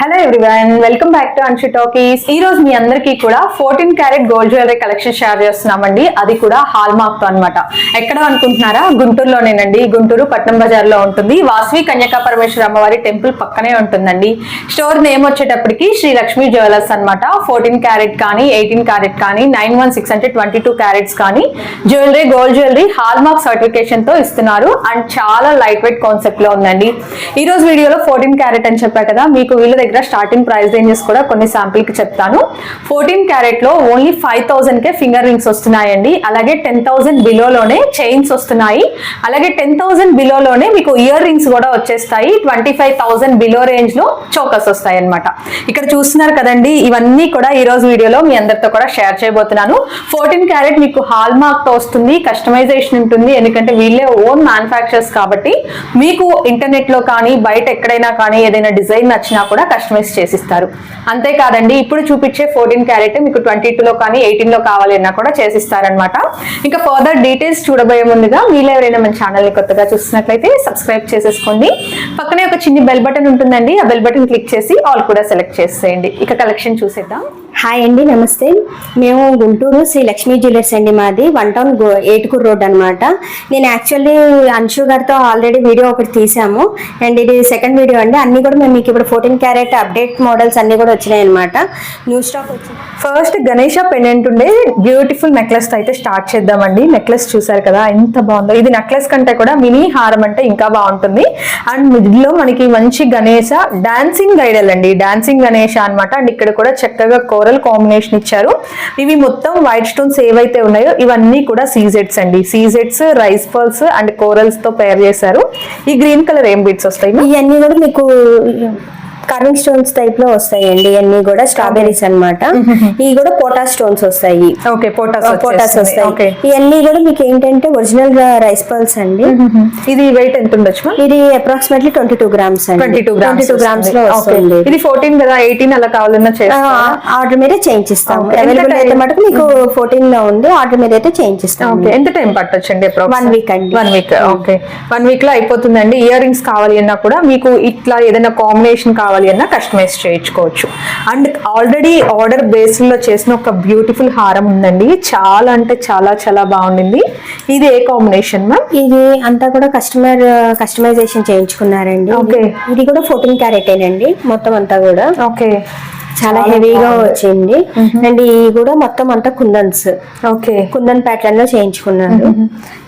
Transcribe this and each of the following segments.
Hello everyone welcome back to Anshi talkies ఈ రోజు మీ అందరికీ కూడా fourteen carat gold jewellery collection share చేస్తున్నామండి. అది కూడా హాల్ మార్క్తో అనమాట ఎక్కడ అనుకుంటున్నారా? గుంటూరులోనేనండి. గుంటూరు పట్నం బజార్లో ఉంటుంది. వాసవి కన్యకా పరమేశ్వర అమ్మవారి టెంపుల్ పక్కనే ఉంటుందండి. స్టోర్ నేమ్ వచ్చేటప్పటికి శ్రీ లక్ష్మీ జ్యువెలర్స్ అనమాట ఫోర్టీన్ క్యారెట్ కానీ ఎయిటీన్ క్యారెట్ కానీ నైన్ వన్ సిక్స్ అంటే ట్వంటీ టూ క్యారెట్స్ కానీ jewellery gold jewellery hall mark సర్టిఫికేషన్తో ఇస్తున్నారు. అండ్ చాలా లైట్ వెయిట్ కాన్సెప్ట్లో ఉందండి. ఈ రోజు వీడియోలో ఫోర్టీన్ క్యారెట్ అని చెప్పా కదా. మీకు వీళ్ళ దగ్గర స్టార్టింగ్ ప్రైస్ రేంజెస్ కూడా కొన్ని శాంపిల్కి చెప్తాను. ఫోర్టీన్ క్యారెట్లో ఓన్లీ ఫైవ్ థౌసండ్ కే ఫింగర్ రింగ్స్ వస్తున్నాయండి. అలాగే టెన్ థౌసండ్ బిలోలోనే చైన్స్ వస్తున్నాయి. అలాగే టెన్ థౌసండ్ బిలోలోనే మీకు ఇయర్ రింగ్స్ కూడా వచ్చేస్తాయి. ట్వంటీ ఫైవ్ థౌసండ్ బిలో రేంజ్లో చోకస్ వస్తాయి అనమాట ఇక్కడ చూస్తున్నారు కదండి ఇవన్నీ కూడా ఈ రోజు వీడియోలో మీ అందరితో కూడా షేర్ చేయబోతున్నాను. ఫోర్టీన్ క్యారెట్ మీకు హాల్ మార్క్తో వస్తుంది కస్టమైజేషన్ ఉంటుంది. ఎందుకంటే వీళ్ళే ఓన్ మ్యానుఫ్యాక్చర్స్ కాబట్టి మీకు ఇంటర్నెట్లో కానీ బయట ఎక్కడైనా కానీ ఏదైనా డిజైన్ నచ్చినా కూడా కస్టమైజ్ చేసిస్తారు. అంతేకాదండి ఇప్పుడు చూపించే ఫోర్టీన్ క్యారెట్ మీకు ట్వంటీ లో కానీ ఎయిటీన్లో కావాలి అన్నా కూడా చేసిస్తారనమాట ఇంకా ఫర్దర్ డీటెయిల్స్ చూడబోయే ముందుగా మీరు ఎవరైనా మన ఛానల్ని కొత్తగా చూస్తున్నట్లయితే సబ్స్క్రైబ్ చేసేసుకోండి. పక్కనే ఒక చిన్న బెల్ బటన్ ఉంటుందండి ఆ బెల్ బటన్ క్లిక్ చేసి ఆల్ కూడా సెలెక్ట్ చేసేయండి. ఇక కలెక్షన్ చూసేద్దాం. హాయ్ అండి నమస్తే. మేము గుంటూరు శ్రీ లక్ష్మీ జ్యువెలర్స్ అండి మాది. వన్ టౌన్ గో ఏటుకూరు రోడ్ అనమాట నేను యాక్చువల్లీ అన్షు గారితో ఆల్రెడీ వీడియో ఒకటి తీసాము అండ్ ఇది సెకండ్ వీడియో అండి. అన్ని కూడా మేము మీకు ఇప్పుడు ఫోర్టీన్ క్యారెట్ అప్డేట్ మోడల్స్ అన్నీ కూడా వచ్చినాయి అనమాట న్యూ స్టాక్ వచ్చింది ఫస్ట్ గణేష పెండెంట్ ఉండే బ్యూటిఫుల్ నెక్లెస్ అయితే స్టార్ట్ చేద్దామండి. నెక్లెస్ చూసారు కదా ఎంత బాగుందో. ఇది నెక్లెస్ కంటే కూడా మినీ హారం అంటే ఇంకా బాగుంటుంది. అండ్ మిడిల్లో మనకి మంచి గణేష డాన్సింగ్ ఐడల్ అండి. డాన్సింగ్ గణేష అన్నమాట. అండ్ ఇక్కడ కూడా చక్కగా కోరల్ కాంబినేషన్ ఇచ్చారు. ఇవి మొత్తం వైట్ స్టోన్స్ ఏవైతే ఉన్నాయో ఇవన్నీ కూడా సీజెట్స్ అండి. సీజెట్స్ రైస్ పర్ల్స్ అండ్ కోరల్స్తో పేర్ చేశారు. ఈ గ్రీన్ కలర్ ఏం బీట్స్ వస్తాయి? ఇవన్నీ కూడా మీకు కర్వింగ్ స్టోన్స్ టైప్లో వస్తాయండి ఇవన్నీ కూడా స్ట్రాబెరీస్ అన్నమాట. ఇవి కూడా పోటా స్టోన్స్ వస్తాయి. ఓకే పోటాస్ పోటాస్ వస్తాయి. ఓకే. ఇవన్నీ కూడా మీకు ఏంటంటే ఒరిజినల్ రైస్ పర్ల్స్ అండి. ఇది వెయిట్ ఎంత ఉండొచ్చు ఇది అప్రాక్సిమేట్లీ ట్వంటీ టూ గ్రామ్స్ అండి. ట్వంటీ టూ గ్రామ్స్ టూ గ్రామ్స్లో వస్తుంది. ఇది ఫోర్టీన్ కదా ఎయిటీన్ అలా కావాలన్నా ఆర్డర్ మీదే చేంజ్ ఇస్తాం అవైలబుల్ అయితే? మటుకు మీకు ఫోర్టీన్లో ఉంది ఆర్డర్ మీద అయితే చేంజ్ ఇస్తాం ఓకే ఎంత టైం పట్టొచ్చండి One week అండి. వన్ వీక్ ఓకే వన్ వీక్లో అయిపోతుందండి. ఇయర్ రింగ్స్ కావాలి అన్నా కూడా మీకు ఇట్లా ఏదైనా కాంబినేషన్ కావాలి అన్నా కస్టమైజ్ చేయించుకోవచ్చు. అండ్ ఆల్రెడీ ఆర్డర్ బేస్లో చేసిన ఒక బ్యూటిఫుల్ హారం ఉందండి. చాలా అంటే చాలా చాలా బాగుండింది. ఇది ఏ కాంబినేషన్ మ్యామ్ ఇది అంతా కూడా కస్టమర్ కస్టమైజేషన్ చేయించుకున్నారండి. Okay. ఇది కూడా ఫోర్టీన్ క్యారెట్ అండి మొత్తం అంతా కూడా. ఓకే చాలా హెవీగా వచ్చింది. అండ్ ఇది కూడా మొత్తం అంతా కుందన్స్. ఓకే. కుందన్ ప్యాటర్న్లో చేయించుకున్నారు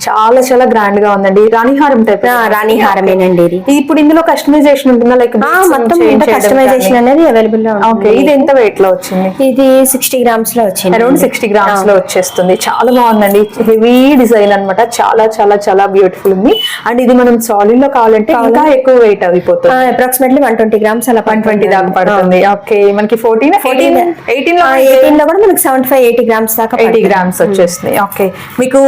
చాలా చాలా గ్రాండ్గా ఉందండి. రాణి హారం టైప్ రాణి హారమేనండి ఇది. ఇప్పుడు ఇందులో కస్టమైజేషన్ ఉంటుందా? లైక్ మొత్తం కస్టమైజేషన్ అనేది అవైలబుల్లో ఓకే. ఇది ఎంత వెయిట్లో వచ్చింది? ఇది సిక్స్టీ గ్రామ్స్లో వచ్చింది. అరౌండ్ సిక్స్టీ గ్రామ్స్లో వచ్చేస్తుంది. చాలా బాగుందండి. హెవీ డిజైన్ అన్నమాట. చాలా చాలా చాలా బ్యూటిఫుల్ ఉంది. అండ్ ఇది మనం సాలిడ్లో కావాలంటే ఇంకా ఎక్కువ వెయిట్ అయిపోతుంది అప్రాక్సిమేట్లీ వన్ ట్వంటీ గ్రామ్స్ అలా వన్ ట్వంటీ దాకా పడుతుంది. ఓకే. మనకి ఫోర్టీన్ ఫోర్టీన్ ఎయిటీన్లో ఎయిటీన్లో కూడా మనకి సెవెంటీ ఫైవ్ ఎయిటీ గ్రామ్స్ దాకా ఎయిటీ. గ్రామ్స్ ఓకే మీకు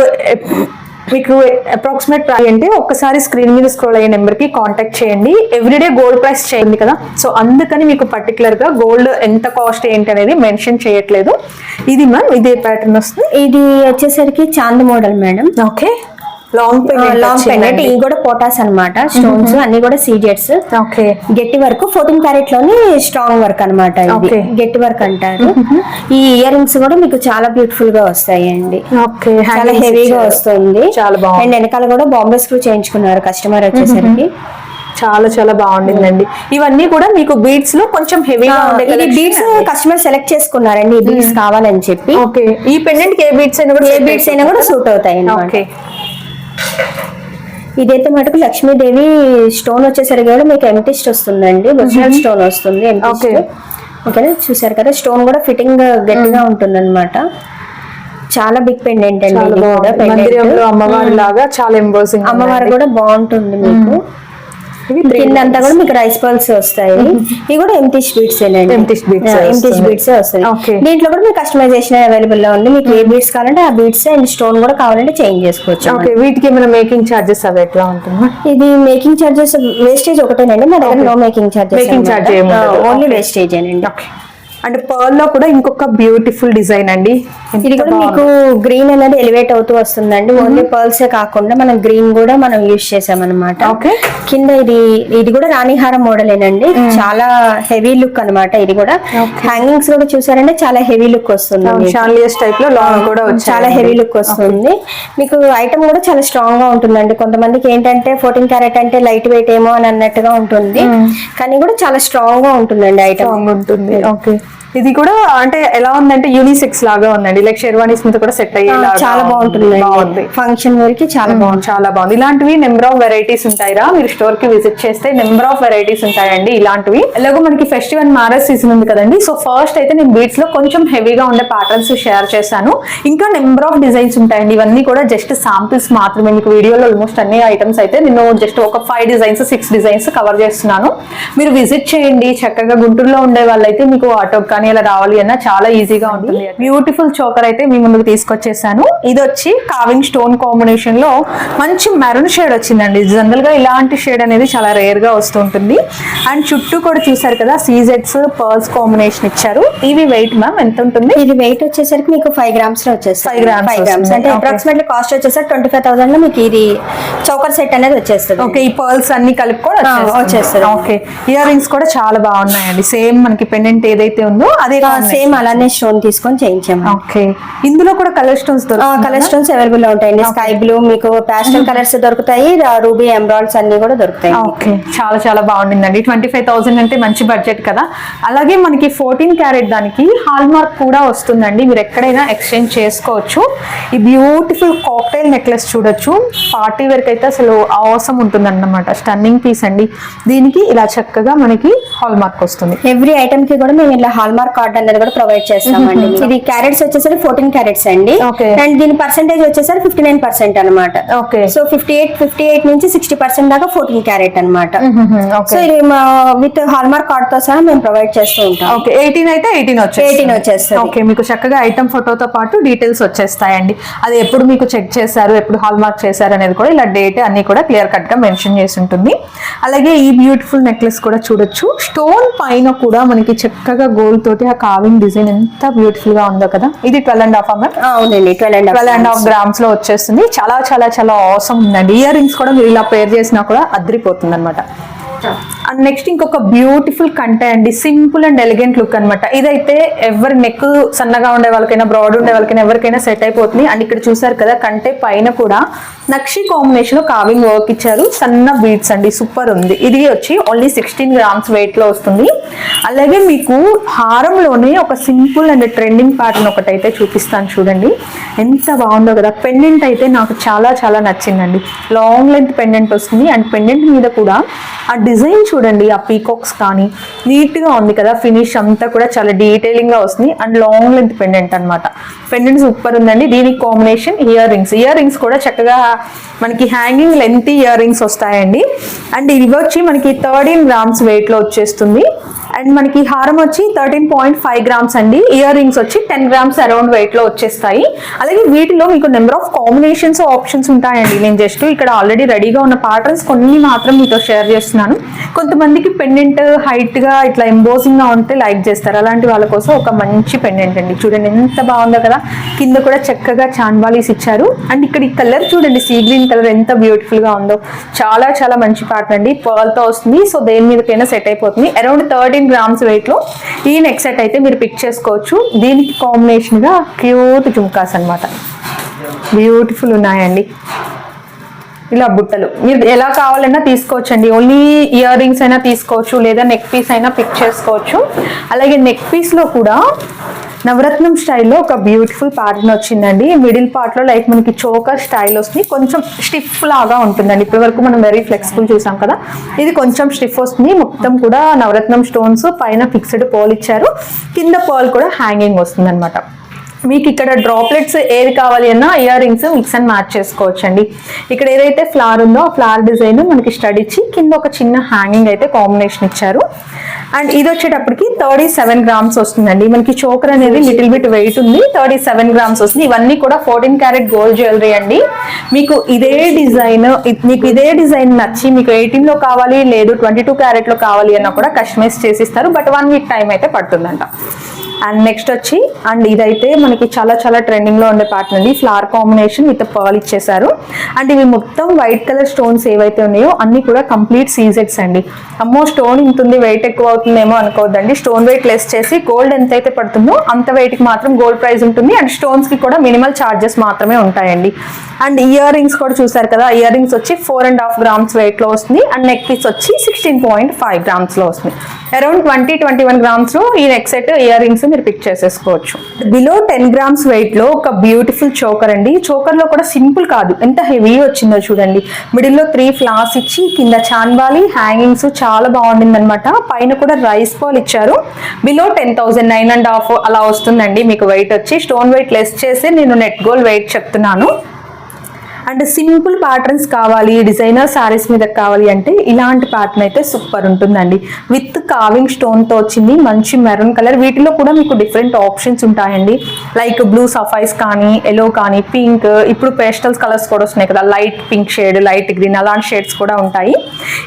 మీకు అప్రాక్సిమేట్ ప్రైస్ అంటే ఒక్కసారి స్క్రీన్ మీద స్క్రోల్ అయ్యే నెంబర్కి కాంటాక్ట్ చేయండి. ఎవ్రీడే గోల్డ్ ప్రైస్ చేయండి కదా. సో అందుకని మీకు పర్టికులర్గా గోల్డ్ ఎంత కాస్ట్ ఏంటి అనేది మెన్షన్ చేయట్లేదు. ఇది మ్యామ్ ఇదే ప్యాటర్న్ వస్తుంది. ఇది వచ్చేసరికి Chand model madam okay long long pendant ఇవి కూడా పోటాస్ అన్నమాట. స్టోన్స్ అన్ని కూడా సీజెట్స్ ఓకే గట్టి వర్క్ ఫోర్టీన్ క్యారెట్లోని స్ట్రాంగ్ వర్క్ అనమాట ఇది. గట్టి వర్క్ అంటారు. ఈ ఇయర్ రింగ్స్ కూడా మీకు చాలా బ్యూటిఫుల్గా వస్తాయండి. ఓకే చాలా హెవీగా వస్తుంది. చాలా బాగుంది. అండ్ వెనకాల కూడా బాంబే స్క్రూ చేయించుకున్నారు కస్టమర్ వచ్చేసరికి. చాలా చాలా బాగుండిందండి. ఇవన్నీ కూడా మీకు బీట్స్లో కొంచెం హెవీగా ఉండే బీట్స్ కస్టమర్ సెలెక్ట్ చేసుకున్నారండి. ఈ బీట్స్ కావాలని చెప్పి. ఓకే ఈ పెండెంట్ ఏ బీట్స్ అయినా కూడా ఏ బీట్స్ అయినా కూడా సూట్ అవుతాయి. ఓకే ఇదైతే మటుకు లక్ష్మీదేవి స్టోన్ వచ్చేసరికి కూడా మీకు ఎంటిస్ట్ వస్తుందండి ఒరిజినల్ స్టోన్ వస్తుంది ఎంటిస్ట్. ఓకేనా? చూసారు కదా స్టోన్ కూడా ఫిట్టింగ్ గట్టిగా ఉంటుంది అనమాట చాలా బిగ్ పెండెంట్ అండి అమ్మవారి లాగా చాలా ఎంబోసింగ్ అమ్మవారు కూడా బాగుంటుంది మీకు. కింద అంతా కూడా మీకు రైస్ పర్ల్స్ వస్తాయి. ఇవి కూడా ఎంటీ Empty beads ఏ ఎంటీ. బీట్స్ వస్తాయి. దీంట్లో కూడా మీకు కస్టమైజేషన్ అవైలబుల్లో ఉంది. మీకు ఏ బీట్స్ కావాలంటే ఆ బీట్స్ అండ్ స్టోన్ కూడా కావాలంటే చేంజ్ చేసుకోవచ్చు ఓకే వీటికి ఏమైనా మేకింగ్ చార్జెస్ అవి ఎట్లా ఉంటుంది? ఇది మేకింగ్ చార్జెస్ వేస్టేజ్ ఒకటేనండి. మా దగ్గర నో మేకింగ్ చార్జెస్ ఏమి ఉండదు. ఓన్లీ. వేస్టేజ్ అండి ఓకే అండ్ పర్ల్లో కూడా ఇంకొక బ్యూటిఫుల్ డిజైన్ అండి. ఇది కూడా మీకు గ్రీన్ అనేది ఎలివేట్ అవుతూ వస్తుందండి. ఓన్లీ పర్ల్స్ కాకుండా మనం గ్రీన్ కూడా మనం యూజ్ చేసామన్నమాట. ఓకే. కింద ఇది ఇది కూడా రాణిహారం మోడలేనండి చాలా హెవీ లుక్ అన్నమాట ఇది కూడా. హ్యాంగింగ్స్ కూడా చూసారంటే చాలా హెవీ లుక్ వస్తుంది. టైప్లో లాంగ్ కూడా చాలా హెవీ లుక్ వస్తుంది. మీకు ఐటమ్ కూడా చాలా స్ట్రాంగ్గా ఉంటుందండి. కొంతమందికి ఏంటంటే ఫోర్టీన్ క్యారెట్ అంటే లైట్ వెయిట్ ఏమో అని అన్నట్టుగా ఉంటుంది. కానీ కూడా చాలా స్ట్రాంగ్గా ఉంటుందండి ఐటమ్ ఉంటుంది. ఓకే. ఇది కూడా అంటే ఎలా ఉందంటే యూనిసెక్స్ లాగా ఉందండి. లైక్ షెర్వానీస్ మీద కూడా సెట్ అయ్యేలా చాలా బాగుంటుంది. బాగుంది. ఫంక్షన్ వేర్ చాలా బాగుంటుంది. చాలా బాగుంది. ఇలాంటివి నెంబర్ ఆఫ్ వెరైటీస్ ఉంటాయిరా. మీరు స్టోర్కి విజిట్ చేస్తే నెంబర్ ఆఫ్ వెరైటీస్ ఉంటాయండి ఇలాంటివి. ఎలాగో మనకి ఫెస్టివల్ మ్యారేజ్ సీజన్ ఉంది కదండి. సో ఫస్ట్ అయితే నేను బీట్స్లో కొంచెం హెవీగా ఉండే ప్యాటర్న్స్ షేర్ చేశాను. ఇంకా నెంబర్ ఆఫ్ డిజైన్స్ ఉంటాయండి. ఇవన్నీ కూడా జస్ట్ సాంపిల్స్ మాత్రమే. మీకు వీడియోలో ఆల్మోస్ట్ అన్ని ఐటమ్స్ అయితే నేను జస్ట్ ఒక five designs six designs cover చేస్తున్నాను. మీరు విజిట్ చేయండి. చక్కగా గుంటూరులో ఉండే వాళ్ళైతే మీకు ఆటో కానీ ఇలా రావాలి అన్నా చాలా ఈజీగా ఉంటుంది. బ్యూటిఫుల్ చోకర్ అయితే మీ ముందుకు తీసుకొచ్చేసాను. ఇది వచ్చి కావింగ్ స్టోన్ కాంబినేషన్లో మంచి మెరూన్ షేడ్ వచ్చిందండి. జనరల్గా ఇలాంటి షేడ్ అనేది చాలా రేర్గా వస్తుంటుంది. అండ్ చుట్టూ కూడా చూసారు కదా సీజెట్స్ పర్ల్స్ కాంబినేషన్ ఇచ్చారు. ఇవి వెయిట్ మ్యామ్ ఎంత ఉంటుంది? ఇది వెయిట్ వచ్చేసరికి మీకు ఫైవ్ గ్రామ్స్లో వచ్చేస్తుంది. Five grams five grams. అంటే. అప్రాక్సిమేట్లీ కాస్ట్ వచ్చేసరికి ట్వంటీ ఫైవ్ థౌసండ్లో మీకు ఇది చౌకర్ సెట్ అనేది వచ్చేస్తుంది. ఓకే ఈ పర్ల్స్ అన్ని కలిపి కూడా వచ్చేస్తుంది. ఓకే ఇయర్ రింగ్స్ కూడా చాలా బాగున్నాయండి. సేమ్ మనకి పెండెంట్ ఏదైతే ఉందో అదే సేమ్ అలానే స్టోన్ తీసుకొని చేయించాము. ఓకే ఇందులో కూడా కలర్ స్టోన్స్ కలర్ స్టోన్స్ అవైలబుల్లో ఉంటాయండి. స్కై బ్లూ మీకు ప్యాస్టల్ కలర్స్ దొరుకుతాయి. రూబీ ఎంబ్రాయిడ్స్ అన్ని కూడా దొరుకుతాయి. ఓకే చాలా చాలా బాగుండిందండి ట్వంటీ ఫైవ్ థౌసండ్ అంటే మంచి బడ్జెట్ కదా. అలాగే మనకి ఫోర్టీన్ క్యారెట్ దానికి హాల్ మార్క్ కూడా వస్తుందండి. మీరు ఎక్కడైనా ఎక్స్చేంజ్ చేసుకోవచ్చు. ఈ బ్యూటిఫుల్ కాక్టైల్ నెక్లెస్ చూడొచ్చు. పార్టీ వేర్ అయితే అసలు అవసరం ఉంటుంది అన్నమాట స్టన్నింగ్ పీస్ అండి. దీనికి ఇలా చక్కగా మనకి హాల్ మార్క్ వస్తుంది. ఎవ్రీ ఐటమ్కి కూడా మేము ఇలా హాల్ మార్క్ కార్డ్ అనేది కూడా ప్రొవైడ్ చేస్తామండి. ఇది క్యారెట్స్ వచ్చేసరికి ఫోర్టీన్ క్యారెట్స్ అండి. అండ్ దీని పర్సెంటేజ్ వచ్చేసరికి ఫిఫ్టీ నైన్ పర్సెంట్ అనమాట okay so fifty eight fifty eight నుంచి సిక్స్టీ పర్సెంట్ దాకా ఫోర్టీన్ క్యారెట్ అనమాట సో ఇది విత్ హాల్ మార్క్ కార్డ్తో సహా మేము ప్రొవైడ్ చేస్తూ ఉంటాం. ఓకే ఎయిటీన్ అయితే ఎయిటీన్ 18 వచ్చేస్తుంది. ఓకే మీకు చక్కగా ఐటమ్ ఫోటోతో పాటు డీటెయిల్స్ వచ్చేస్తాయండి. అది ఎప్పుడు మీకు చెక్ చేశారు ఎప్పుడు హాల్ మార్క్ చేశారు అనేది కూడా ఇలా డేట్ అన్ని కూడా క్లియర్ కట్గా మెన్షన్ చేసి ఉంటుంది. అలాగే ఈ బ్యూటిఫుల్ నెక్లెస్ కూడా చూడొచ్చు. స్టోన్ పైన కూడా మనకి చక్కగా గోల్డ్ తోటి ఆ కావింగ్ డిజైన్ ఎంత బ్యూటిఫుల్గా ఉందో కదా. ఇది ట్వెల్వ్ అండ్ హాఫ్ అవునండి twelve and twelve and half గ్రామ్స్లో వచ్చేస్తుంది. చాలా చాలా చాలా అవసరం ఉందండి ఇయర్ రింగ్స్ కూడా మీరు ఇలా పేర్ చేసినా కూడా అద్రిపోతుంది అనమాట అండ్ నెక్స్ట్ ఇంకొక బ్యూటిఫుల్ కంటే అండి సింపుల్ అండ్ ఎలిగెంట్ లుక్ అన్నమాట. ఇదైతే ఎవరి నెక్ సన్నగా ఉండే వాళ్ళకైనా బ్రాడ్ ఉండే వాళ్ళకైనా ఎవరికైనా సెట్ అయిపోతుంది. అండ్ ఇక్కడ చూసారు కదా కంటే పైన కూడా నక్షి కాంబినేషన్లో కావింగ్ వర్క్ ఇచ్చారు. సన్న బీడ్స్ అండి సూపర్ ఉంది. ఇది వచ్చి ఓన్లీ సిక్స్టీన్ గ్రామ్స్ వెయిట్లో వస్తుంది. అలాగే మీకు హారంలోనే ఒక సింపుల్ అండ్ ట్రెండింగ్ ప్యాటర్న్ ఒకటైతే చూపిస్తాను చూడండి. ఎంత బాగుందో కదా. పెండెంట్ అయితే నాకు చాలా చాలా నచ్చిందండి. లాంగ్ లెంత్ పెండెంట్ వస్తుంది. అండ్ పెండెంట్ మీద కూడా ఆ డిజైన్ చూడండి ఆ పీకాక్స్ కానీ. నీట్గా ఉంది కదా. ఫినిష్ అంతా కూడా చాలా డీటెయిలింగ్గా వస్తుంది. అండ్ లాంగ్ లెంత్ పెండెంట్ అన్నమాట. పెండెంట్ సూపర్ ఉందండి. దీనికి combination ear rings ear rings కూడా చక్కగా మనకి హ్యాంగింగ్ లెంత్ ఇయర్ రింగ్స్ వస్తాయండి అండ్ ఇది వచ్చి మనకి థర్టీన్ గ్రామ్స్ వెయిట్లో వచ్చేస్తుంది. అండ్ మనకి హారం వచ్చి థర్టీన్ పాయింట్ ఫైవ్ గ్రామ్స్ అండి. ఇయర్ రింగ్స్ వచ్చి టెన్ గ్రామ్స్ అరౌండ్ వెయిట్లో వచ్చేస్తాయి. అలాగే వీటిలో మీకు నెంబర్ ఆఫ్ కాంబినేషన్స్ ఆప్షన్స్ ఉంటాయండి. నేను జస్ట్ ఇక్కడ ఆల్రెడీ రెడీగా ఉన్న ప్యాటర్న్స్ కొన్ని మాత్రం మీతో షేర్ చేస్తున్నాను. కొంతమందికి పెండెంట్ హైట్గా ఇట్లా ఎంబోసింగ్గా ఉంటే లైక్ చేస్తారు. అలాంటి వాళ్ళ కోసం ఒక మంచి పెండెంట్ అండి. చూడండి ఎంత బాగుందో కదా. కింద కూడా చక్కగా చాన్వాలీస్ ఇచ్చారు. అండ్ ఇక్కడ ఈ కలర్ చూడండి సీ గ్రీన్ కలర్ ఎంత బ్యూటిఫుల్గా ఉందో. చాలా చాలా మంచి ప్యాటర్న్ అండి. పర్ల్తో వస్తుంది. సో దేని మీదకైనా సెట్ అయిపోతుంది. అరౌండ్ థర్టీన్ గ్రామ్స్ వెయిట్లో ఈ నెక్ సెట్ అయితే మీరు పిక్ చేసుకోవచ్చు. దీనికి కాంబినేషన్గా క్యూట్ జుమ్కాస్ అన్నమాట. బ్యూటిఫుల్ ఉన్నాయండి. ఇలా బుట్టలు. మీరు ఎలా కావాలన్నా తీసుకోవచ్చండి. ఓన్లీ ఇయర్ రింగ్స్ అయినా తీసుకోవచ్చు లేదా నెక్ పీస్ అయినా పిక్ చేసుకోవచ్చు. అలాగే నెక్ పీస్లో కూడా నవరత్నం స్టైల్లో ఒక బ్యూటిఫుల్ ప్యాటర్న్ వచ్చిందండి. మిడిల్ పార్ట్లో లైక్ మనకి చోకర్ స్టైల్ వస్తుంది. కొంచెం స్టిఫ్ లాగా ఉంటుందండి. ఇప్పటి వరకు మనం వెరీ ఫ్లెక్సిబుల్ చూసాం కదా. ఇది కొంచెం స్టిఫ్ వస్తుంది. మొత్తం కూడా నవరత్నం స్టోన్స్ పైన ఫిక్స్డ్ పోల్ ఇచ్చారు. కింద పోల్ కూడా హ్యాంగింగ్ వస్తుంది అనమాట మీకు ఇక్కడ డ్రాప్లెట్స్ ఏది కావాలి అన్నా ear rings mix and match చేసుకోవచ్చండి. ఇక్కడ ఏదైతే ఫ్లవర్ ఉందో ఆ ఫ్లవర్ డిజైన్ మనకి స్టడిచ్చి కింద ఒక చిన్న హ్యాంగింగ్ అయితే కాంబినేషన్ ఇచ్చారు. అండ్ ఇది వచ్చేటప్పటికి థర్టీ సెవెన్ గ్రామ్స్ వస్తుందండి. మనకి చోకర్ అనేది లిటిల్ బిట్ వెయిట్ ఉంది. థర్టీ సెవెన్ గ్రామ్స్ వస్తుంది. ఇవన్నీ కూడా ఫోర్టీన్ క్యారెట్ గోల్డ్ జ్యువెలరీ అండి. మీకు ఇదే డిజైన్ మీకు ఇదే డిజైన్ నచ్చి మీకు ఎయిటీన్లో కావాలి లేదు ట్వంటీ టూ క్యారెట్లో కావాలి అన్నా కూడా కస్టమైజ్ చేసిస్తారు. బట్ వన్ వీక్ టైం అయితే పడుతుందంట. అండ్ నెక్స్ట్ వచ్చి అండ్ ఇదైతే మనకి చాలా చాలా ట్రెండింగ్లో ఉండే ప్యాటర్న్ అండి ఫ్లవర్ కాంబినేషన్ విత్ పర్ల్ ఇచ్చేసారు. అండ్ ఇవి మొత్తం వైట్ కలర్ స్టోన్స్ ఏవైతే ఉన్నాయో అన్ని కూడా కంప్లీట్ సీజెట్స్ అండి. అమ్మో స్టోన్ ఇంత ఉంది వెయిట్ ఎక్కువ అవుతుందేమో అనుకోవద్దండి. స్టోన్ వెయిట్ లెస్ చేసి గోల్డ్ ఎంత అయితే పడుతుందో అంత వెయిట్కి మాత్రం గోల్డ్ ప్రైస్ ఉంటుంది. అండ్ స్టోన్స్కి కూడా మినిమల్ చార్జెస్ మాత్రమే ఉంటాయండి. అండ్ ఇయర్ రింగ్స్ కూడా చూసారు కదా ఇయర్ రింగ్స్ వచ్చి ఫోర్ అండ్ హాఫ్ గ్రామ్స్ వెయిట్లో వస్తుంది. అండ్ నెక్ పీస్ వచ్చి సిక్స్టీన్ పాయింట్ ఫైవ్ గ్రామ్స్లో వస్తుంది. అరౌండ్ ట్వంటీ ట్వంటీ వన్ గ్రామ్స్లో ఈ నెక్ సెట్ ఇయర్ రింగ్స్ మీరు పిక్ చేసేసుకోవచ్చు. బిలో టెన్ గ్రామ్స్ వెయిట్లో ఒక బ్యూటిఫుల్ చోకర్ అండి. చోకర్లో కూడా సింపుల్ కాదు. ఎంత హెవీ వచ్చిందో చూడండి. మిడిల్లో త్రీ ఫ్లాస్ ఇచ్చి కింద చాన్బాలి హ్యాంగింగ్స్ చాలా బాగుండింది అనమాట పైన కూడా రైస్ బాల్ ఇచ్చారు. Below ten thousand nine and half అలా వస్తుందండి. మీకు వెయిట్ వచ్చి స్టోన్ వెయిట్ లెస్ చేసి నేను నెట్ గోల్ వెయిట్ చెప్తున్నాను. అండ్ సింపుల్ ప్యాటర్న్స్ కావాలి డిజైనర్ శారీస్ మీద కావాలి అంటే ఇలాంటి ప్యాటర్న్ అయితే సూపర్ ఉంటుందండి. విత్ కావింగ్ స్టోన్తో వచ్చింది మంచి మెరూన్ కలర్ వీటిలో కూడా మీకు డిఫరెంట్ ఆప్షన్స్ ఉంటాయండి. లైక్ బ్లూ సఫైస్ కానీ ఎల్లో కానీ పింక్ ఇప్పుడు పేస్టల్స్ కలర్స్ కూడా వస్తున్నాయి కదా. Light pink shade light green అలాంటి షేడ్స్ కూడా ఉంటాయి.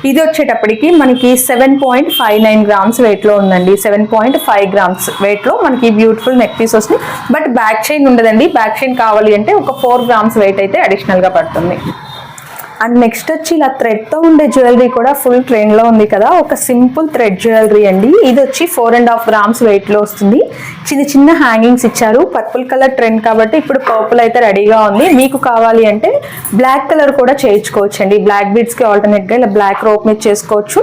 ఇది వచ్చేటప్పటికి మనకి seven point five nine grams వెయిట్లో ఉందండి. సెవెన్ పాయింట్ ఫైవ్ గ్రామ్స్ వెయిట్లో మనకి బ్యూటిఫుల్ నెక్ పీస్ వస్తుంది. బట్ బ్యాక్ చైన్ ఉండదండి. బ్యాక్ చైన్ కావాలి అంటే ఒక ఫోర్ గ్రామ్స్ వెయిట్ అయితే అడిషనల్గా గా పడుతుంది. అండ్ నెక్స్ట్ వచ్చి ఇలా థ్రెడ్తో ఉండే జ్యువెలరీ కూడా ఫుల్ ట్రెండ్లో ఉంది కదా. ఒక సింపుల్ థ్రెడ్ జ్యువెలరీ అండి. ఇది వచ్చి ఫోర్ అండ్ హాఫ్ గ్రామ్స్ వెయిట్లో వస్తుంది. చిన్న చిన్న హ్యాంగింగ్స్ ఇచ్చారు. పర్పుల్ కలర్ ట్రెండ్ కాబట్టి ఇప్పుడు పర్పుల్ అయితే రెడీగా ఉంది. మీకు కావాలి అంటే బ్లాక్ కలర్ కూడా చేయించుకోవచ్చు అండి బ్లాక్ బీడ్స్కి ఆల్టర్నేట్గా ఇలా బ్లాక్ రోప్ మీద చేసుకోవచ్చు.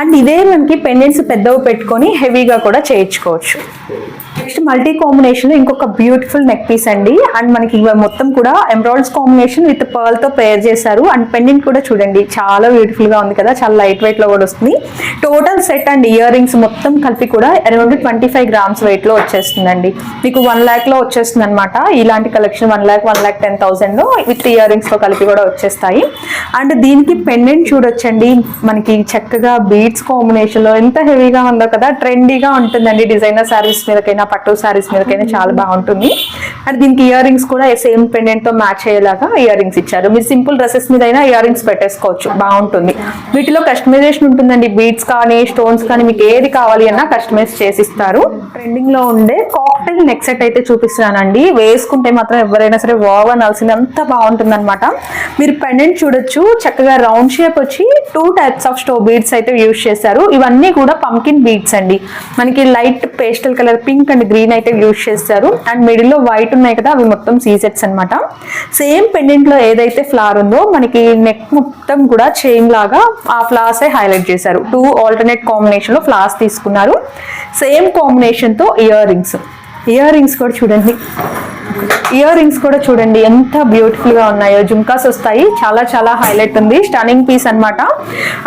అండ్ ఇదే మనకి పెండెంట్స్ పెద్దవి పెట్టుకొని హెవీగా కూడా చేయించుకోవచ్చు. నెక్స్ట్ మల్టీ కాంబినేషన్లో ఇంకొక బ్యూటిఫుల్ నెక్ పీస్ అండి. అండ్ మనకి మొత్తం కూడా ఎంబ్రాయిడ్స్ కాంబినేషన్ విత్ పర్ల్తో పేర్ చేశారు. అండ్ పెండెంట్ కూడా చూడండి చాలా బ్యూటిఫుల్గా ఉంది కదా చాలా లైట్ వెయిట్లో కూడా వస్తుంది. Total set and earrings మొత్తం కలిపి కూడా అరౌండ్ ట్వంటీ ఫైవ్ గ్రామ్స్ వెయిట్లో వచ్చేస్తుందండి. మీకు వన్ ల్యాక్లో వచ్చేస్తుంది అనమాట ఇలాంటి collection one lakh one lakh ten thousand with year రింగ్స్తో కలిపి కూడా వచ్చేస్తాయి. అండ్ దీనికి పెండెంట్ చూడొచ్చండి. మనకి చక్కగా బీడ్స్ కాంబినేషన్లో ఎంత హెవీగా ఉందో కదా ట్రెండీగా ఉంటుందండి డిజైనర్ శారీస్ మీదకైనా పట్టు శారీస్ మీదకైనా చాలా బాగుంటుంది. అండ్ దీనికి ఇయర్ రింగ్స్ కూడా సేమ్ పెండెంట్తో మ్యాచ్ అయ్యేలాగా ఇయర్ రింగ్స్ ఇచ్చారు. మీరు సింపుల్ డ్రెస్సెస్ మీద అయినా ఇయర్ రింగ్స్ పెట్టేసుకోవచ్చు. బాగుంటుంది. వీటిలో కస్టమైజేషన్ ఉంటుందండి. బీడ్స్ కానీ స్టోన్స్ కానీ మీకు ఏది కావాలి అన్నా కస్టమైజ్ చేసిస్తారు. ట్రెండింగ్లో ఉండే కాక్టైల్ నెక్ సెట్ అయితే చూపిస్తున్నానండి. వేసుకుంటే మాత్రం ఎవరైనా సరే వావ్ అనాల్సింది అంత బాగుంటుంది అనమాట మీరు పెండెంట్ చూడొచ్చు. చక్కగా రౌండ్ షేప్ వచ్చి టూ టైప్స్ ఆఫ్ స్టో బీడ్స్ అయితే యూజ్ చేశారు. ఇవన్నీ కూడా పంకిన్ బీడ్స్ అండి. మనకి light pastel colour pink and. Green అయితే యూజ్ చేస్తారు. అండ్ మిడిల్లో వైట్ ఉన్నాయి కదా అవి మొత్తం సీసెట్స్ అన్నమాట. సేమ్ పెండెంట్లో ఏదైతే ఫ్లవర్ ఉందో మనకి నెక్ మొత్తం కూడా చైన్ లాగా ఆ ఫ్లవర్స్ హైలైట్ చేశారు. టూ ఆల్టర్నేట్ కాంబినేషన్లో ఫ్లవర్స్ తీసుకున్నారు. సేమ్ కాంబినేషన్తో ఇయర్ రింగ్స్ ఇయర్ రింగ్స్ కూడా చూడండి. ఇయర్ రింగ్స్ కూడా చూడండి ఎంత బ్యూటిఫుల్గా ఉన్నాయో. జుమ్కాస్ వస్తాయి. చాలా చాలా హైలైట్ ఉంది. స్టనింగ్ పీస్ అన్నమాట.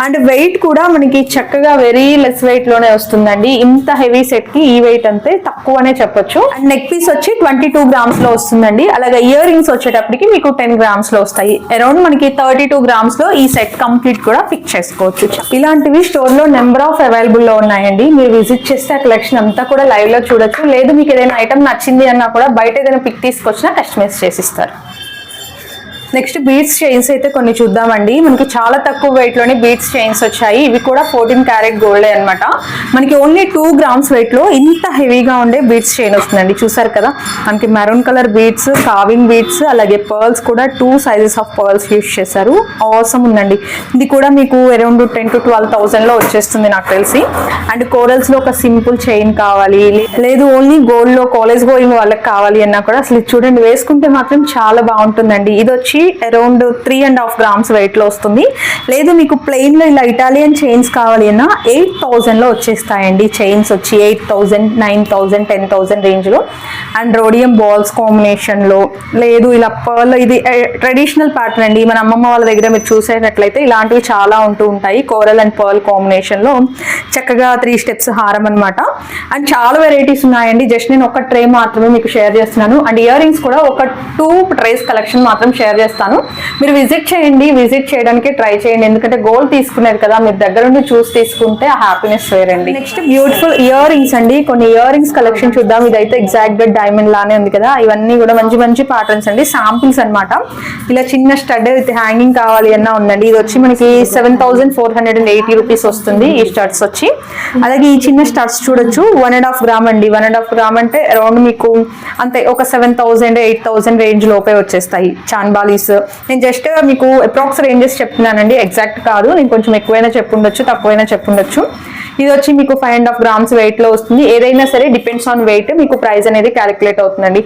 అండ్ వెయిట్ కూడా మనకి చక్కగా వెరీ లెస్ వెయిట్లోనే వస్తుందండి. ఇంత హెవీ సెట్కి ఈ వెయిట్ అంతే తక్కువనే చెప్పొచ్చు. అండ్ నెక్ పీస్ వచ్చి ట్వంటీ టూ గ్రామ్స్లో వస్తుందండి. అలాగే ఇయర్ రింగ్స్ వచ్చేటప్పటికి మీకు టెన్ గ్రామ్స్లో వస్తాయి. అరౌండ్ మనకి థర్టీ టూ గ్రామ్స్లో ఈ సెట్ కంప్లీట్ కూడా పిక్ చేసుకోవచ్చు. ఇలాంటివి స్టోర్లో నెంబర్ ఆఫ్ అవైలబుల్లో ఉన్నాయండి. మీరు విజిట్ చేస్తే ఆ కలెక్షన్ అంతా కూడా లైవ్లో చూడొచ్చు. లేదు మీకు ఏదైనా ఐటమ్ నచ్చింది అన్నా కూడా బయట ఏదైనా పిక్ తీసుకొచ్చినా కస్టమైజ్ చేసిస్తారు. నెక్స్ట్ బీట్స్ చైన్స్ అయితే కొన్ని చూద్దామండి. మనకి చాలా తక్కువ వెయిట్లోనే చైన్స్ వచ్చాయి. ఇవి కూడా ఫోర్టీన్ క్యారెట్ గోల్డ్ అనమాట మనకి ఓన్లీ టూ గ్రామ్స్ వెయిట్లో ఇంత హెవీగా ఉండే బీట్స్ చైన్ వస్తుందండి. చూసారు కదా? మనకి maroon colour beads carving beads అలాగే పర్ల్స్ కూడా two sizes of pearls use చేశారు. అవసరం ఉందండి. ఇది కూడా మీకు అరౌండ్ టెన్ టు ట్వెల్వ్ థౌసండ్లో వచ్చేస్తుంది నాకు తెలిసి. అండ్ కోరల్స్లో ఒక సింపుల్ చైన్ కావాలి. లేదు ఓన్లీ గోల్డ్లో కాలేజ్ గోయింగ్ వాళ్ళకి కావాలి అన్నా కూడా అసలు చూడండి వేసుకుంటే మాత్రం చాలా బాగుంటుందండి. ఇది వచ్చి around three and half grams వెయిట్లో వస్తుంది. లేదు మీకు ప్లెయిన్లో ఇలా ఇటాలియన్ చైన్స్ కావాలి అన్నా ఎయిట్ థౌజండ్లో వచ్చేస్తాయండి చైన్స్ వచ్చి eight thousand nine thousand ten thousand రేంజ్లో. అండ్ రోడియం బాల్స్ కాంబినేషన్లో. లేదు ఇలా పర్ల్ ఇది ట్రెడిషనల్ ప్యాటర్న్ అండి. మన అమ్మమ్మ వాళ్ళ దగ్గర మీరు చూసేటట్లయితే ఇలాంటివి చాలా ఉంటూ ఉంటాయి. కోరల్ అండ్ పర్ల్ కాంబినేషన్లో. చక్కగా త్రీ స్టెప్స్ హారం అన్నమాట. అండ్ చాలా వెరైటీస్ ఉన్నాయండి. జస్ట్ నేను ఒక ట్రే మాత్రమే మీకు షేర్ చేస్తున్నాను. అండ్ ఇయర్ రింగ్స్ కూడా ఒక టూ ట్రేస్ కలెక్షన్ మాత్రం షేర్ చేస్తున్నాను. చేస్తాను. మీరు విజిట్ చేయండి విజిట్ చేయడానికి ట్రై చేయండి. ఎందుకంటే గోల్డ్ తీసుకున్నారు కదా మీరు దగ్గర నుండి చూసి తీసుకుంటే ఆ హ్యాపీనెస్ వేరండి. నెక్స్ట్ బ్యూటిఫుల్ ఇయర్ రింగ్స్ అండి. కొన్ని ఇయర్ రింగ్స్ కలెక్షన్ చూద్దాం. ఇదైతే ఎగ్జాక్ట్గా డైమండ్ లానే ఉంది కదా. ఇవన్నీ కూడా మంచి మంచి ప్యాటర్న్స్ అండి. శాంపిల్స్ అన్నమాట. ఇలా చిన్న స్టడ్ విత్ హ్యాంగింగ్ కావాలి అన్నా ఉందండి. ఇది వచ్చి మనకి seven thousand four hundred and eighty rupees వస్తుంది ఈ స్టడ్స్ వచ్చి. అలాగే ఈ చిన్న స్టడ్స్ చూడొచ్చు. వన్ అండ్ హాఫ్ గ్రామ్ అండి. వన్ అండ్ హాఫ్ గ్రామ్ అంటే అరౌండ్ మీకు అంతే ఒక seven thousand eight thousand range లోపే వచ్చేస్తాయి. రూపీస్ నేను జస్ట్ uh, మీకు అప్రాక్స్ రేంజెస్ చెప్తున్నానండి. ఎగ్జాక్ట్ కాదు. నేను కొంచెం ఎక్కువైనా చెప్పుండొచ్చు తక్కువైనా చెప్పుండొచ్చు. ఇది వచ్చి మీకు ఫైవ్ అండ్ హాఫ్ గ్రామ్స్ వెయిట్లో వస్తుంది. ఏదైనా సరే డిపెండ్స్ ఆన్ వెయిట్ మీకు ప్రైస్ అనేది క్యాలిక్యులేట్ అవుతుందండి.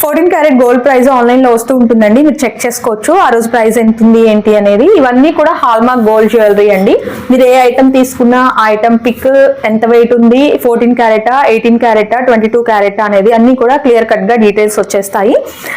ఫోర్టీన్ క్యారెట్ గోల్డ్ ప్రైస్ ఆన్లైన్లో వస్తూ ఉంటుందండి. మీరు చెక్ చేసుకోవచ్చు. ఆ రోజు ప్రైస్ ఎంత ఉంది ఏంటి అనేది. ఇవన్నీ కూడా హాల్మార్క్ గోల్డ్ జ్యువెలరీ అండి. మీరు ఏ ఐటమ్ తీసుకున్నా ఆ ఐటమ్ పిక్ ఎంత వెయిట్ ఉంది ఫోర్టీన్ క్యారెటా ఎయిటీన్ క్యారెటా ట్వంటీ టూ క్యారెటా అనేది అన్ని కూడా క్లియర్ కట్గా డీటెయిల్స్ వచ్చేస్తాయి.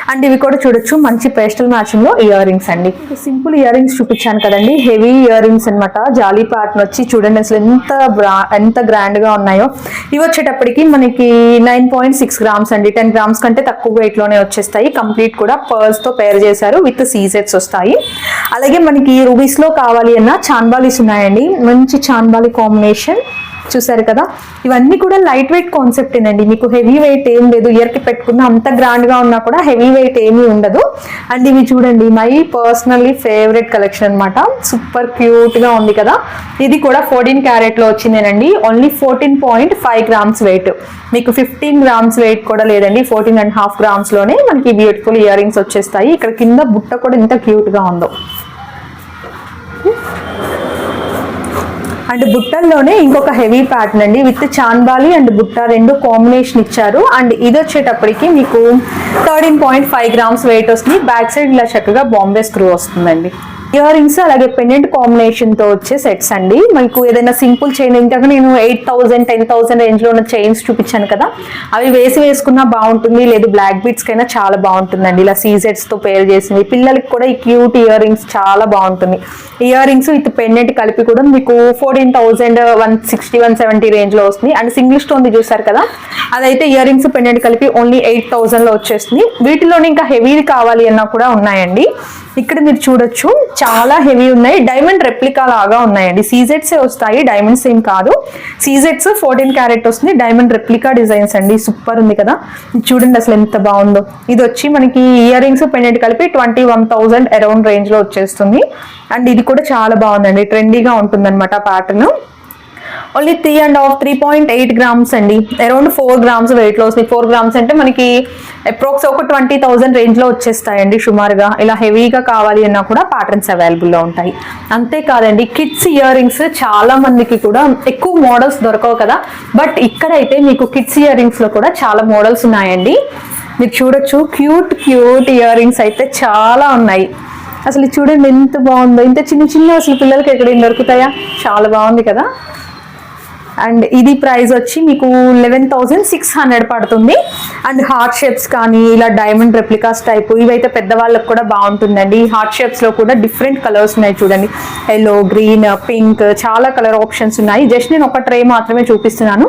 అండ్ ఇవి కూడా చూడొచ్చు మంచి పేస్టల్ మ్యాచింగ్లో ఇయర్ రింగ్స్ అండి సింపుల్ ఇయర్ రింగ్స్ చూపించాను కదండి. హెవీ ఇయర్ రింగ్స్ అనమాట జాలీ ప్యాటర్న్ వచ్చి చూడండి అసలు ఎంత బ్రా- ఎంత గ్రాండ్గా ఉన్నాయో. ఇవి వచ్చేటప్పటికి మనకి నైన్ పాయింట్ సిక్స్ గ్రామ్స్ అండి. టెన్ గ్రామ్స్ కంటే తక్కువ వెయిట్ లోనే వచ్చేస్తాయి. కంప్లీట్ కూడా పర్స్తో పేర్ చేశారు. విత్ సీజెట్స్ వస్తాయి. అలాగే మనకి రూబీస్లో కావాలి అన్న చాన్బాలీస్ ఉన్నాయండి. మంచి చాన్బాలి కాంబినేషన్ చూసారు కదా? ఇవన్నీ కూడా లైట్ వెయిట్ కాన్సెప్ట్ ఏనండి. మీకు హెవీ వెయిట్ ఏం లేదు. ఇయర్కి పెట్టుకున్న అంత గ్రాండ్గా ఉన్నా కూడా హెవీ వెయిట్ ఏమీ ఉండదు. అండ్ ఇవి చూడండి మై పర్సనల్లీ ఫేవరెట్ కలెక్షన్ అన్నమాట. సూపర్ క్యూట్గా ఉంది కదా. ఇది కూడా ఫోర్టీన్ క్యారెట్లో వచ్చిందేనండి. Only fourteen point five grams weight మీకు ఫిఫ్టీన్ గ్రామ్స్ వెయిట్ కూడా లేదండి. ఫోర్టీన్ అండ్ హాఫ్ గ్రామ్స్లోనే మనకి బ్యూటిఫుల్ ఇయర్ రింగ్స్ వచ్చేస్తాయి. ఇక్కడ కింద బుట్ట కూడా ఎంత క్యూట్గా ఉందో. అండ్ బుట్టల్లోనే ఇంకొక హెవీ ప్యాటర్న్ అండి. విత్ చాన్బాలి అండ్ బుట్ట రెండు కాంబినేషన్ ఇచ్చారు. అండ్ ఇది వచ్చేటప్పటికి మీకు thirteen point five grams weight వస్తుంది. బ్యాక్ సైడ్ ఇలా చక్కగా బాంబే స్క్రూ వస్తుందండి. ఇయర్ రింగ్స్ అలాగే పెండెంట్ కాంబినేషన్తో వచ్చే సెట్స్ అండి. మీకు ఏదైనా సింపుల్ చైన్ ఇంతక నేను ఎయిట్ థౌసండ్ టెన్ థౌసండ్ రేంజ్లో ఉన్న చైన్స్ చూపించాను కదా. అవి వేసి వేసుకున్నా బాగుంటుంది. లేదు బ్లాక్ బీట్స్ కైనా చాలా బాగుంటుందండి. ఇలా సీజెట్స్తో పేర్ చేసింది. పిల్లలకి కూడా ఈ క్యూట్ ఇయర్ రింగ్స్ చాలా బాగుంటుంది. ఇయర్ రింగ్స్ విత్ పెండెంట్ కలిపి కూడా మీకు fourteen thousand one sixty one seventy రేంజ్లో వస్తుంది. అండ్ సింగిల్ స్టోన్ చూసారు కదా? అదైతే ఇయర్ రింగ్స్ పెండెంట్ కలిపి ఓన్లీ ఎయిట్ థౌసండ్లో వచ్చేస్తుంది. వీటిలోనే ఇంకా హెవీ కావాలి అన్నా కూడా ఉన్నాయండి. ఇక్కడ మీరు చూడొచ్చు చాలా హెవీ ఉన్నాయి. డైమండ్ రెప్లికా లాగా ఉన్నాయండి. సీజెట్స్ వస్తాయి డైమండ్స్ ఏం కాదు. సీజెట్స్ ఫోర్టీన్ క్యారెట్ వస్తుంది. డైమండ్ రెప్లికా డిజైన్స్ అండి. సూపర్ ఉంది కదా. ఇది చూడండి అసలు ఎంత బాగుందో. ఇది వచ్చి మనకి ఇయర్ రింగ్స్ పెండెంట్ కలిపి ట్వంటీ వన్ థౌజండ్ అరౌండ్ రేంజ్లో వచ్చేస్తుంది. అండ్ ఇది కూడా చాలా బాగుందండి. ట్రెండీగా ఉంటుంది అనమాట pattern only three and half three point eight grams అండి. Around four grams weight loss four grams అంటే మనకి అప్రోక్స్ ఒక ట్వంటీ థౌసండ్ రేంజ్లో వచ్చేస్తాయండి సుమారుగా. ఇలా హెవీగా కావాలి అన్నా కూడా ప్యాటర్న్స్ అవైలబుల్లో ఉంటాయి. అంతేకాదండి కిడ్స్ ఇయర్ రింగ్స్ చాలా మందికి కూడా ఎక్కువ మోడల్స్ దొరకవు కదా. బట్ ఇక్కడైతే మీకు కిడ్స్ ఇయర్ రింగ్స్లో కూడా చాలా మోడల్స్ ఉన్నాయండి. మీరు చూడొచ్చు క్యూట్ క్యూట్ ఇయర్ రింగ్స్ అయితే చాలా ఉన్నాయి. అసలు చూడండి ఎంత బాగుందో. ఇంత చిన్న చిన్న అసలు పిల్లలకి ఎక్కడ దొరుకుతాయా? చాలా బాగుంది కదా. అండ్ ఇది ప్రైస్ వచ్చి మీకు లెవెన్ థౌజండ్ సిక్స్ హండ్రెడ్ పడుతుంది. అండ్ హార్ట్ షేప్స్ కానీ ఇలా డైమండ్ రెప్లికాస్ టైప్ ఇవైతే పెద్దవాళ్ళకి కూడా బాగుంటుందండి. హార్ట్ షేప్స్లో కూడా డిఫరెంట్ కలర్స్ ఉన్నాయి చూడండి. ఎల్లో గ్రీన్ పింక్ చాలా కలర్ ఆప్షన్స్ ఉన్నాయి. జస్ట్ నేను ఒక ట్రే మాత్రమే చూపిస్తున్నాను.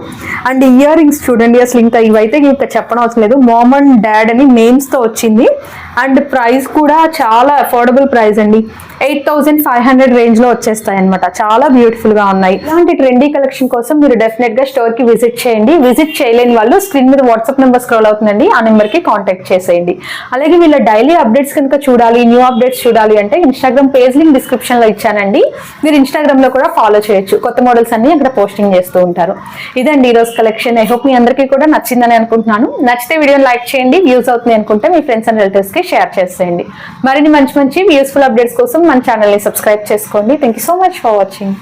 అండ్ ఇయర్ రింగ్స్ చూడండి అసలు ఇంకా ఇవైతే ఇంకా చెప్పడం అవసరం లేదు. మామ్ అండ్ డాడ్ అని నేమ్స్తో వచ్చింది. అండ్ ప్రైస్ కూడా చాలా అఫోర్డబుల్ ప్రైస్ అండి. ఎయిట్ థౌసండ్ ఫైవ్ హండ్రెడ్ రేంజ్లో వచ్చేస్తాయి అనమాట చాలా బ్యూటిఫుల్గా ఉన్నాయి. ఇలాంటి ట్రెండీ కలెక్షన్ కోసం మీరు డెఫినెట్గా స్టోర్కి విజిట్ చేయండి. విజిట్ చేయలేని వాళ్ళు స్క్రీన్ మీద వాట్సాప్ నెంబర్ స్క్రోల్ అవుతుందండి. ఆ నెంబర్కి కాంటాక్ట్ చేసేయండి. అలాగే వీళ్ళ డైలీ అప్డేట్స్ కనుక చూడాలి న్యూ అప్డేట్స్ చూడాలి అంటే ఇన్స్టాగ్రామ్ పేజ్ లింక్ డిస్క్రిప్షన్లో ఇచ్చానండి. మీరు ఇన్స్టాగ్రామ్లో కూడా ఫాలో చేయొచ్చు. కొత్త మోడల్స్ అన్ని అక్కడ పోస్టింగ్ చేస్తూ ఉంటారు. ఇదండి ఈ రోజు కలెక్షన్ ఐ హోప్ మీ అందరికీ కూడా నచ్చిందని అనుకుంటున్నాను. నచ్చితే వీడియోని లైక్ చేయండి. వ్యూస్ అవుతుంది అనుకుంటే మీ ఫ్రెండ్స్ అండ్ రిలేటివ్స్కి షేర్ చేసేయండి. మరిన్ని మంచి మంచి యూస్ఫుల్ అప్డేట్స్ కోసం మన ఛానల్ని సబ్స్క్రైబ్ చేసుకోండి. Thank you so much for watching